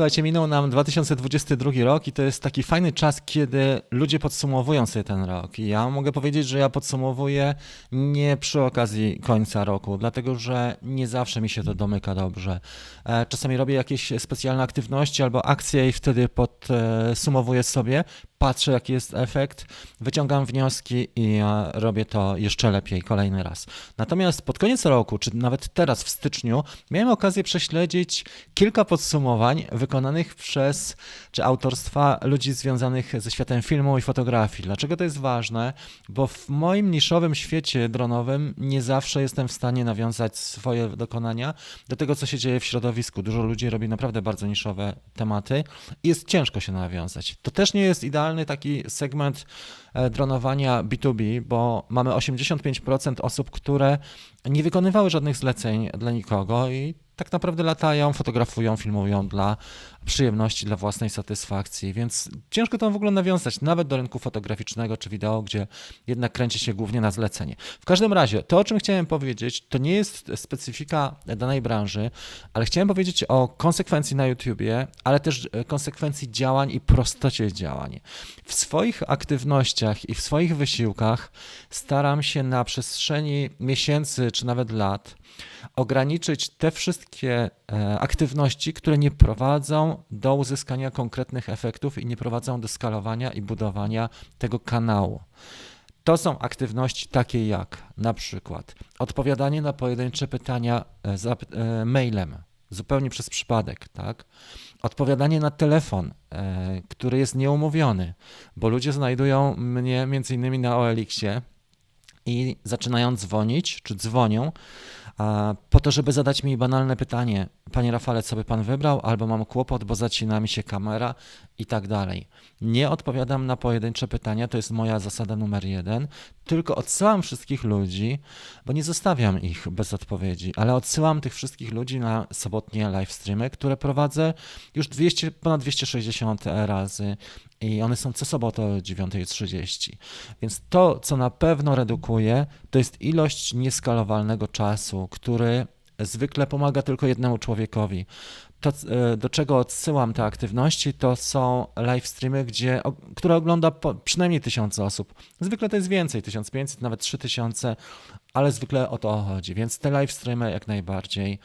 Słuchajcie, minął nam 2022 rok i to jest taki fajny czas, kiedy ludzie podsumowują sobie ten rok. I ja mogę powiedzieć, że ja podsumowuję nie przy okazji końca roku, dlatego że nie zawsze mi się to domyka dobrze. E, czasami robię jakieś specjalne aktywności albo akcje i wtedy podsumowuję sobie, patrzę jaki jest efekt, wyciągam wnioski i robię to jeszcze lepiej kolejny raz. Natomiast pod koniec roku, czy nawet teraz w styczniu, miałem okazję prześledzić kilka podsumowań wykonanych przez, czy autorstwa ludzi związanych ze światem filmu i fotografii. Dlaczego to jest ważne? Bo w moim niszowym świecie dronowym nie zawsze jestem w stanie nawiązać swoje dokonania do tego, co się dzieje w środowisku. Dużo ludzi robi naprawdę bardzo niszowe tematy i jest ciężko się nawiązać. To też nie jest taki segment e, dronowania B2B, bo mamy 85% osób, które nie wykonywały żadnych zleceń dla nikogo i tak naprawdę latają, fotografują, filmują dla przyjemności, dla własnej satysfakcji, więc ciężko to w ogóle nawiązać, nawet do rynku fotograficznego czy wideo, gdzie jednak kręci się głównie na zlecenie. W każdym razie, to o czym chciałem powiedzieć, to nie jest specyfika danej branży, ale chciałem powiedzieć o konsekwencji na YouTubie, ale też konsekwencji działań i prostocie działań. W swoich aktywnościach i w swoich wysiłkach staram się na przestrzeni miesięcy czy nawet lat ograniczyć te wszystkie e, aktywności, które nie prowadzą do uzyskania konkretnych efektów i nie prowadzą do skalowania i budowania tego kanału. To są aktywności takie jak na przykład odpowiadanie na pojedyncze pytania e, e, mailem, zupełnie przez przypadek, tak? Odpowiadanie na telefon, który jest nieumówiony, bo ludzie znajdują mnie między innymi na OLX-ie i zaczynają dzwonić, czy dzwonią, po to, żeby zadać mi banalne pytanie, panie Rafale, co by pan wybrał, albo mam kłopot, bo zacina mi się kamera i tak dalej. Nie odpowiadam na pojedyncze pytania, to jest moja zasada numer jeden, tylko odsyłam wszystkich ludzi, bo nie zostawiam ich bez odpowiedzi, ale odsyłam tych wszystkich ludzi na sobotnie live streamy, które prowadzę już 200, ponad 260 razy i one są co sobotę o 9.30. Więc to, co na pewno redukuje, to jest ilość nieskalowalnego czasu, który zwykle pomaga tylko jednemu człowiekowi. To, e, do czego odsyłam te aktywności, to są live streamy, gdzie, które ogląda po, przynajmniej tysiące osób. Zwykle to jest więcej, 1500, nawet 3000, ale zwykle o to chodzi. Więc te live streamy jak najbardziej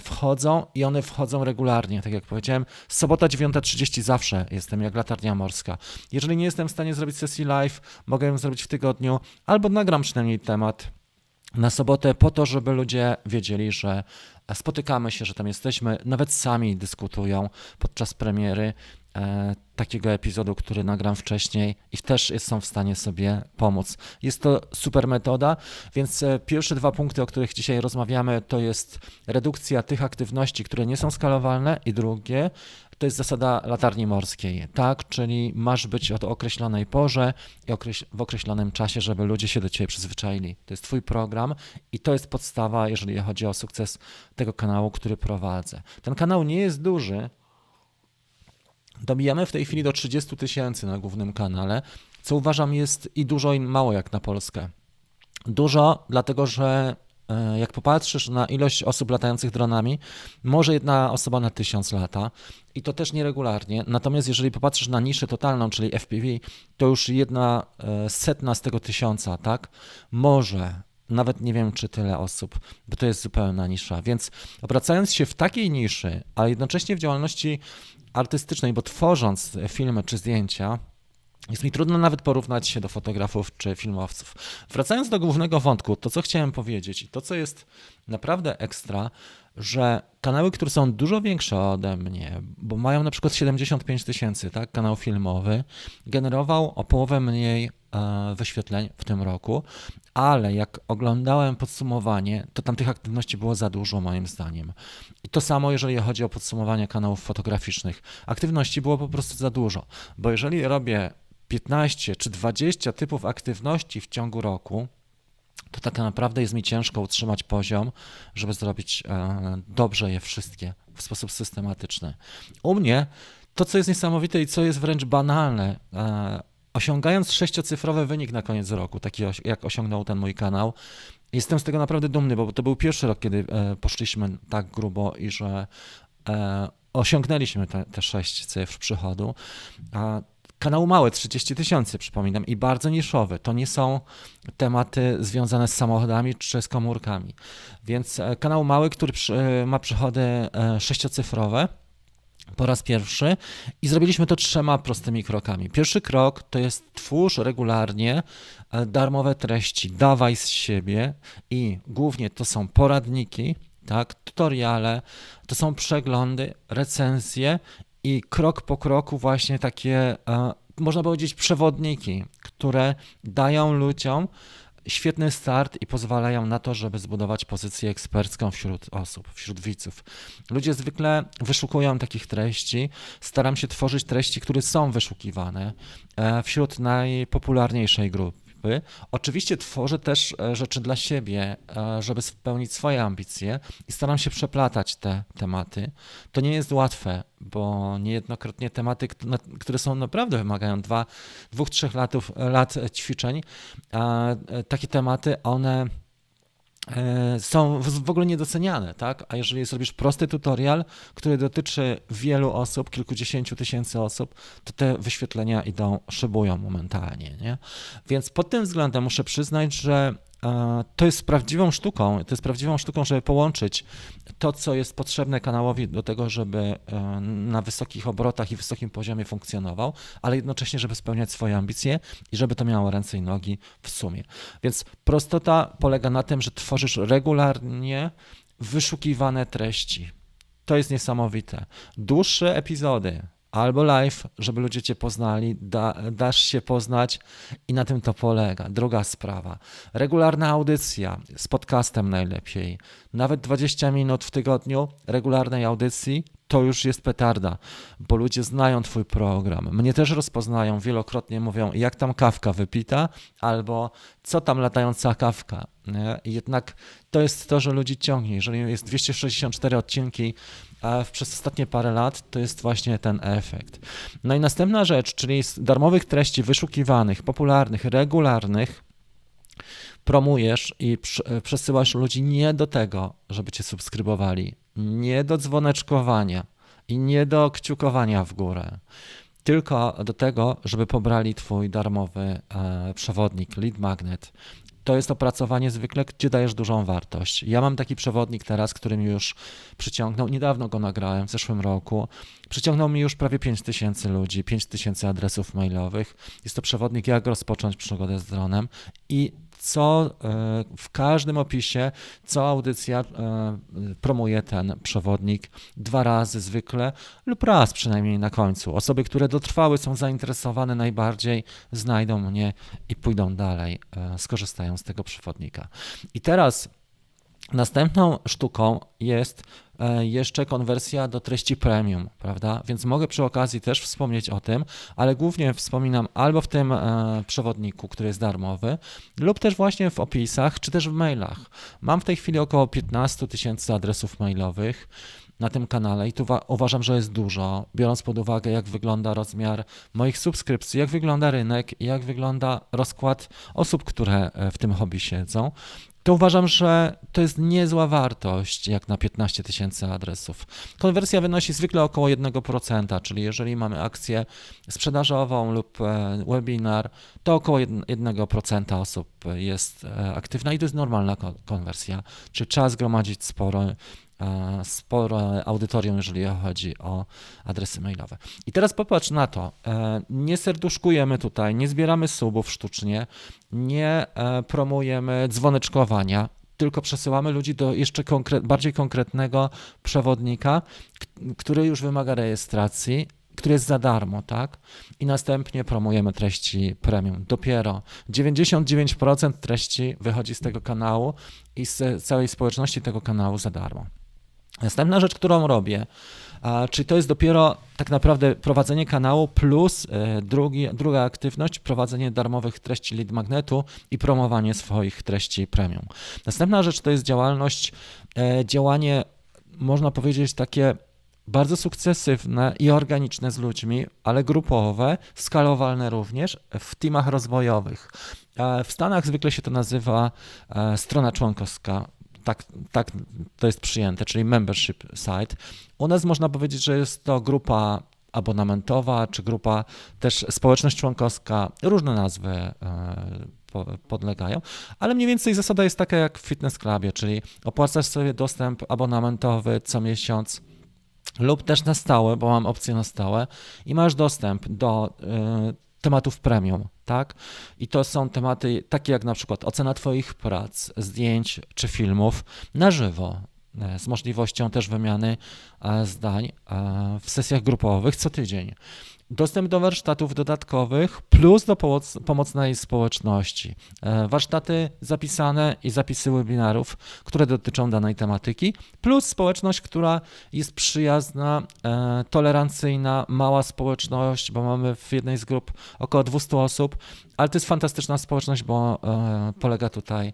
wchodzą i one wchodzą regularnie. Tak jak powiedziałem, sobota 9.30 zawsze jestem, jak latarnia morska. Jeżeli nie jestem w stanie zrobić sesji live, mogę ją zrobić w tygodniu, albo nagram przynajmniej temat na sobotę po to, żeby ludzie wiedzieli, że spotykamy się, że tam jesteśmy, nawet sami dyskutują podczas premiery takiego epizodu, który nagram wcześniej i też są w stanie sobie pomóc. Jest to super metoda, więc e, pierwsze dwa punkty, o których dzisiaj rozmawiamy, to jest redukcja tych aktywności, które nie są skalowalne i drugie, to jest zasada latarni morskiej, tak? Czyli masz być o określonej porze i w określonym czasie, żeby ludzie się do ciebie przyzwyczaili. To jest twój program i to jest podstawa, jeżeli chodzi o sukces tego kanału, który prowadzę. Ten kanał nie jest duży. Dobijamy w tej chwili do 30 tysięcy na głównym kanale, co uważam jest i dużo i mało jak na Polskę. Dużo, dlatego że E, jak popatrzysz na ilość osób latających dronami, może jedna osoba na tysiąc lata i to też nieregularnie. Natomiast jeżeli popatrzysz na niszę totalną, czyli FPV, to już jedna e, setna z tego tysiąca, tak? Może nawet nie wiem, czy tyle osób, bo to jest zupełna nisza. Więc obracając się w takiej niszy, a jednocześnie w działalności artystycznej, bo tworząc filmy czy zdjęcia, jest mi trudno nawet porównać się do fotografów czy filmowców. Wracając do głównego wątku, to co chciałem powiedzieć i to co jest naprawdę ekstra, że kanały, które są dużo większe ode mnie, bo mają na przykład 75 tysięcy, tak, kanał filmowy, generował o połowę mniej e, wyświetleń w tym roku, ale jak oglądałem podsumowanie, to tam tych aktywności było za dużo moim zdaniem. I to samo, jeżeli chodzi o podsumowanie kanałów fotograficznych. Aktywności było po prostu za dużo, bo jeżeli robię 15 czy 20 typów aktywności w ciągu roku, to tak naprawdę jest mi ciężko utrzymać poziom, żeby zrobić e, dobrze je wszystkie w sposób systematyczny. U mnie to, co jest niesamowite i co jest wręcz banalne, e, osiągając sześciocyfrowy wynik na koniec roku, taki jak osiągnął ten mój kanał, jestem z tego naprawdę dumny, bo to był pierwszy rok, kiedy e, poszliśmy tak grubo i że osiągnęliśmy te, te 6 cyfr przychodu. A kanał mały, 30 tysięcy, przypominam, i bardzo niszowy. To nie są tematy związane z samochodami czy z komórkami. Więc e, kanał mały, który e, ma przychody e, sześciocyfrowe, po raz pierwszy i zrobiliśmy to trzema prostymi krokami. Pierwszy krok to jest twórz regularnie darmowe treści, dawaj z siebie i głównie to są poradniki, tak, tutoriale, to są przeglądy, recenzje i krok po kroku właśnie takie, e, można powiedzieć, przewodniki, które dają ludziom świetny start i pozwalają na to, żeby zbudować pozycję ekspercką wśród osób, wśród widzów. Ludzie zwykle wyszukują takich treści. Staram się tworzyć treści, które są wyszukiwane e, wśród najpopularniejszej grupy Oczywiście tworzę też e, rzeczy dla siebie, e, żeby spełnić swoje ambicje i staram się przeplatać te tematy. To nie jest łatwe, bo niejednokrotnie tematy, które są naprawdę wymagają dwa, dwóch, trzech latów, lat ćwiczeń, e, takie tematy, one E, są w ogóle niedoceniane, tak? A jeżeli zrobisz prosty tutorial, który dotyczy wielu osób, kilkudziesięciu tysięcy osób, to te wyświetlenia idą, szybują momentalnie, nie? Więc pod tym względem muszę przyznać, że E, to jest prawdziwą sztuką, to jest prawdziwą sztuką, żeby połączyć to, co jest potrzebne kanałowi do tego, żeby e, na wysokich obrotach i wysokim poziomie funkcjonował, ale jednocześnie, żeby spełniać swoje ambicje i żeby to miało ręce i nogi w sumie. Więc prostota polega na tym, że tworzysz regularnie wyszukiwane treści. To jest niesamowite. Dłuższe epizody, albo live, żeby ludzie cię poznali, da, dasz się poznać i na tym to polega. Druga sprawa, regularna audycja z podcastem najlepiej. Nawet 20 minut w tygodniu regularnej audycji to już jest petarda, bo ludzie znają Twój program. Mnie też rozpoznają, wielokrotnie mówią, jak tam kawka wypita, albo co tam latająca kawka. Jednak to jest to, że ludzi ciągnie. Jeżeli jest 264 odcinki przez ostatnie parę lat, to jest właśnie ten efekt. No i następna rzecz, czyli z darmowych treści wyszukiwanych, popularnych, regularnych, promujesz i przesyłasz ludzi nie do tego, żeby cię subskrybowali, nie do dzwoneczkowania i nie do kciukowania w górę, tylko do tego, żeby pobrali twój darmowy e, przewodnik, lead magnet, to jest opracowanie zwykle, gdzie dajesz dużą wartość. Ja mam taki przewodnik teraz, który mi już przyciągnął, niedawno go nagrałem, w zeszłym roku, przyciągnął mi już prawie 5 tysięcy ludzi, 5 tysięcy adresów mailowych. Jest to przewodnik, jak rozpocząć przygodę z dronem i co e, w każdym opisie, co audycja e, promuje ten przewodnik dwa razy zwykle lub raz przynajmniej na końcu. Osoby, które dotrwały, są zainteresowane najbardziej, znajdą mnie i pójdą dalej, e, skorzystają z tego przewodnika. I teraz Następną sztuką jest e, jeszcze konwersja do treści premium, prawda? Więc mogę przy okazji też wspomnieć o tym, ale głównie wspominam albo w tym e, przewodniku, który jest darmowy, lub też właśnie w opisach, czy też w mailach. Mam w tej chwili około 15 tysięcy adresów mailowych na tym kanale i tu uważam, że jest dużo, biorąc pod uwagę, jak wygląda rozmiar moich subskrypcji, jak wygląda rynek i jak wygląda rozkład osób, które e, w tym hobby siedzą to uważam, że to jest niezła wartość, jak na 15 tysięcy adresów. Konwersja wynosi zwykle około 1%, czyli jeżeli mamy akcję sprzedażową lub e, webinar, to około 1% osób jest e, aktywna i to jest normalna konwersja, czyli trzeba zgromadzić sporo E, sporo audytorium, jeżeli chodzi o adresy mailowe. I teraz popatrz na to. E, nie serduszkujemy tutaj, nie zbieramy subów sztucznie, nie e, promujemy dzwoneczkowania, tylko przesyłamy ludzi do jeszcze bardziej konkretnego przewodnika, który już wymaga rejestracji, który jest za darmo, tak? I następnie promujemy treści premium. Dopiero 99% treści wychodzi z tego kanału i z całej społeczności tego kanału za darmo. Następna rzecz, którą robię, czyli to jest dopiero tak naprawdę prowadzenie kanału plus e, drugi, druga aktywność, prowadzenie darmowych treści lead magnetu i promowanie swoich treści premium. Następna rzecz to jest działalność, e, działanie, można powiedzieć, takie bardzo sukcesywne i organiczne z ludźmi, ale grupowe, skalowalne również w teamach rozwojowych. W Stanach zwykle się to nazywa e, strona członkowska tak, tak to jest przyjęte, czyli membership site. U nas można powiedzieć, że jest to grupa abonamentowa, czy grupa też społeczność członkowska, różne nazwy e, podlegają, ale mniej więcej zasada jest taka jak w Fitness Clubie, czyli opłacasz sobie dostęp abonamentowy co miesiąc lub też na stałe, bo mam opcję na stałe i masz dostęp do y, tematów premium, tak? I to są tematy takie jak na przykład ocena Twoich prac, zdjęć czy filmów na żywo, e, z możliwością też wymiany e, zdań w sesjach grupowych co tydzień dostęp do warsztatów dodatkowych plus do pomoc, pomocnej społeczności. E, warsztaty zapisane i zapisy webinarów, które dotyczą danej tematyki, plus społeczność, która jest przyjazna, e, tolerancyjna, mała społeczność, bo mamy w jednej z grup około 200 osób, ale to jest fantastyczna społeczność, bo e, polega tutaj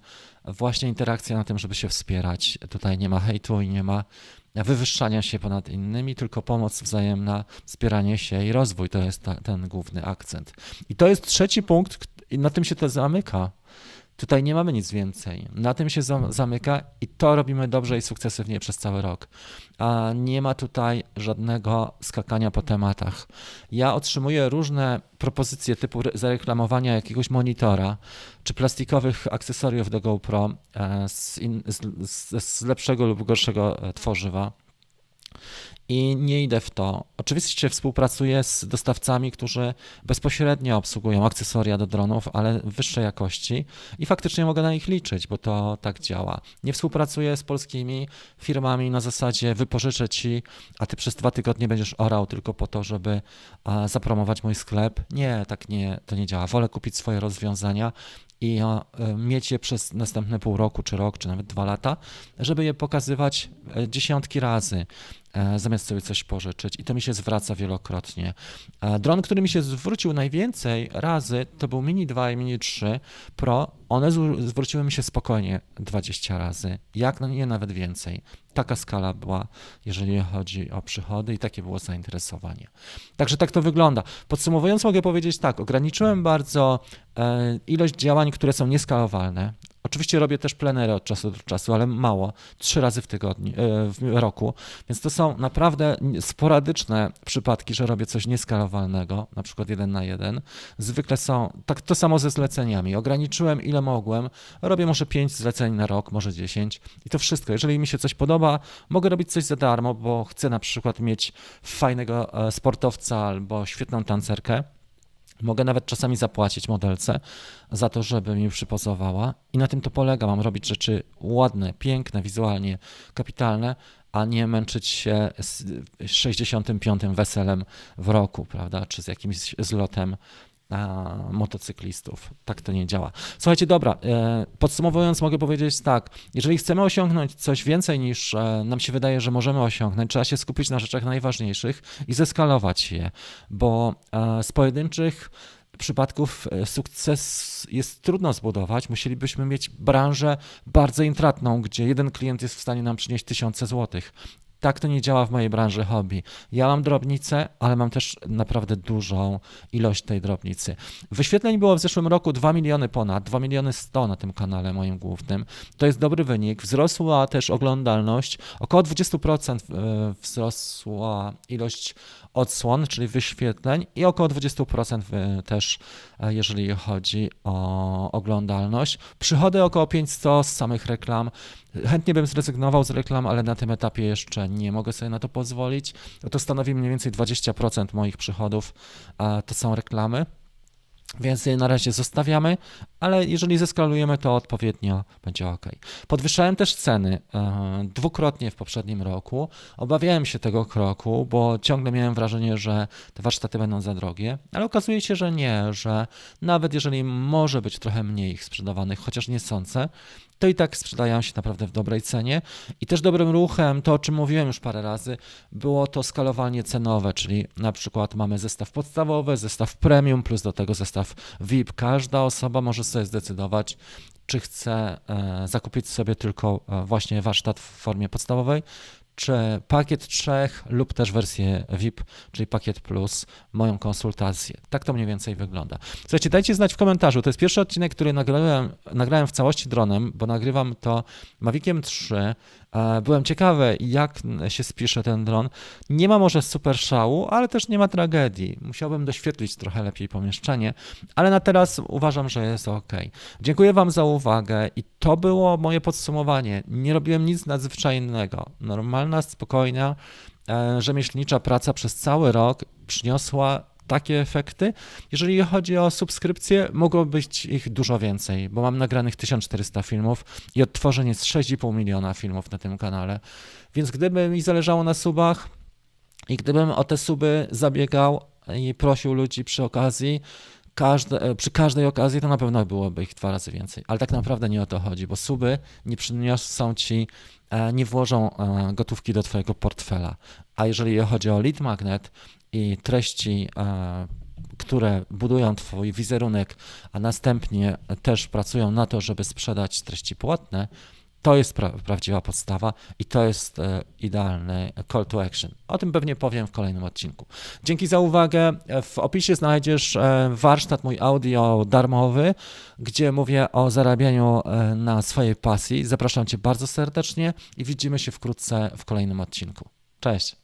właśnie interakcja na tym, żeby się wspierać. Tutaj nie ma hejtu i nie ma wywyższania się ponad innymi, tylko pomoc wzajemna, wspieranie się i rozwój to jest ta, ten główny akcent. I to jest trzeci punkt, i na tym się to zamyka. Tutaj nie mamy nic więcej. Na tym się zamyka i to robimy dobrze i sukcesywnie przez cały rok. A nie ma tutaj żadnego skakania po tematach. Ja otrzymuję różne propozycje typu zareklamowania jakiegoś monitora czy plastikowych akcesoriów do GoPro e, z, in, z, z lepszego lub gorszego e, tworzywa i nie idę w to. Oczywiście współpracuję z dostawcami, którzy bezpośrednio obsługują akcesoria do dronów, ale wyższej jakości i faktycznie mogę na nich liczyć, bo to tak działa. Nie współpracuję z polskimi firmami na zasadzie wypożyczę ci, a ty przez dwa tygodnie będziesz orał tylko po to, żeby zapromować mój sklep. Nie, tak nie, to nie działa. Wolę kupić swoje rozwiązania i mieć je przez następne pół roku, czy rok, czy nawet dwa lata, żeby je pokazywać e, dziesiątki razy, zamiast sobie coś pożyczyć. I to mi się zwraca wielokrotnie. Dron, który mi się zwrócił najwięcej razy, to był Mini 2 i Mini 3 Pro. One zwróciły mi się spokojnie 20 razy, jak nie nawet więcej. Taka skala była, jeżeli chodzi o przychody i takie było zainteresowanie. Także tak to wygląda. Podsumowując, mogę powiedzieć tak, ograniczyłem bardzo ilość działań, które są nieskalowalne. Oczywiście robię też plenery od czasu do czasu, ale mało, trzy razy w tygodniu, e, w roku, więc to są naprawdę sporadyczne przypadki, że robię coś nieskalowalnego, na przykład jeden na jeden. Zwykle są, tak to samo ze zleceniami. Ograniczyłem ile mogłem, robię może pięć zleceń na rok, może dziesięć i to wszystko. Jeżeli mi się coś podoba, mogę robić coś za darmo, bo chcę na przykład mieć fajnego e, sportowca albo świetną tancerkę, Mogę nawet czasami zapłacić modelce za to, żeby mi przypozowała i na tym to polega. Mam robić rzeczy ładne, piękne, wizualnie kapitalne, a nie męczyć się z 65. weselem w roku, prawda, czy z jakimś zlotem motocyklistów. Tak to nie działa. Słuchajcie, dobra, e, podsumowując, mogę powiedzieć tak, jeżeli chcemy osiągnąć coś więcej niż e, nam się wydaje, że możemy osiągnąć, trzeba się skupić na rzeczach najważniejszych i zeskalować je, bo e, z pojedynczych przypadków sukces jest trudno zbudować. Musielibyśmy mieć branżę bardzo intratną, gdzie jeden klient jest w stanie nam przynieść tysiące złotych. Tak to nie działa w mojej branży hobby. Ja mam drobnicę, ale mam też naprawdę dużą ilość tej drobnicy. Wyświetleń było w zeszłym roku 2 miliony ponad, 2 miliony 100 na tym kanale moim głównym. To jest dobry wynik. Wzrosła też oglądalność. Około 20% e, wzrosła ilość odsłon, czyli wyświetleń i około 20% też, e, jeżeli chodzi o oglądalność. Przychody około 500 z samych reklam. Chętnie bym zrezygnował z reklam, ale na tym etapie jeszcze nie mogę sobie na to pozwolić. To stanowi mniej więcej 20% moich przychodów, to są reklamy. Więc je na razie zostawiamy, ale jeżeli zeskalujemy to odpowiednio, będzie ok. Podwyższałem też ceny e, dwukrotnie w poprzednim roku. Obawiałem się tego kroku, bo ciągle miałem wrażenie, że te warsztaty będą za drogie, ale okazuje się, że nie, że nawet jeżeli może być trochę mniej ich sprzedawanych, chociaż nie sądzę, to i tak sprzedają się naprawdę w dobrej cenie. I też dobrym ruchem, to o czym mówiłem już parę razy, było to skalowanie cenowe, czyli na przykład mamy zestaw podstawowy, zestaw premium, plus do tego zestaw VIP. Każda osoba może sobie zdecydować, czy chce e, zakupić sobie tylko e, właśnie warsztat w formie podstawowej, czy pakiet trzech lub też wersję VIP, czyli pakiet plus, moją konsultację. Tak to mniej więcej wygląda. Słuchajcie, dajcie znać w komentarzu. To jest pierwszy odcinek, który nagrałem, nagrałem w całości dronem, bo nagrywam to Maviciem 3. E, Byłem ciekawy, jak się spisze ten dron. Nie ma może super szału, ale też nie ma tragedii. Musiałbym doświetlić trochę lepiej pomieszczenie, ale na teraz uważam, że jest ok. Dziękuję Wam za uwagę i to było moje podsumowanie. Nie robiłem nic nadzwyczajnego. Normalna, spokojna, e, rzemieślnicza praca przez cały rok przyniosła takie efekty. Jeżeli chodzi o subskrypcje, mogło być ich dużo więcej, bo mam nagranych 1400 filmów i odtworzeń jest 6,5 miliona filmów na tym kanale. Więc gdyby mi zależało na subach i gdybym o te suby zabiegał i prosił ludzi przy okazji, każde, e, przy każdej okazji to na pewno byłoby ich dwa razy więcej. Ale tak naprawdę nie o to chodzi, bo suby nie przyniosą ci, e, nie włożą e, gotówki do twojego portfela. A jeżeli chodzi o lead magnet i treści, które budują twój wizerunek, a następnie też pracują na to, żeby sprzedać treści płatne, to jest pra prawdziwa podstawa i to jest e, idealny call to action. O tym pewnie powiem w kolejnym odcinku. Dzięki za uwagę. W opisie znajdziesz e, warsztat mój audio darmowy, gdzie mówię o zarabianiu e, na swojej pasji. Zapraszam Cię bardzo serdecznie i widzimy się wkrótce w kolejnym odcinku. Cześć.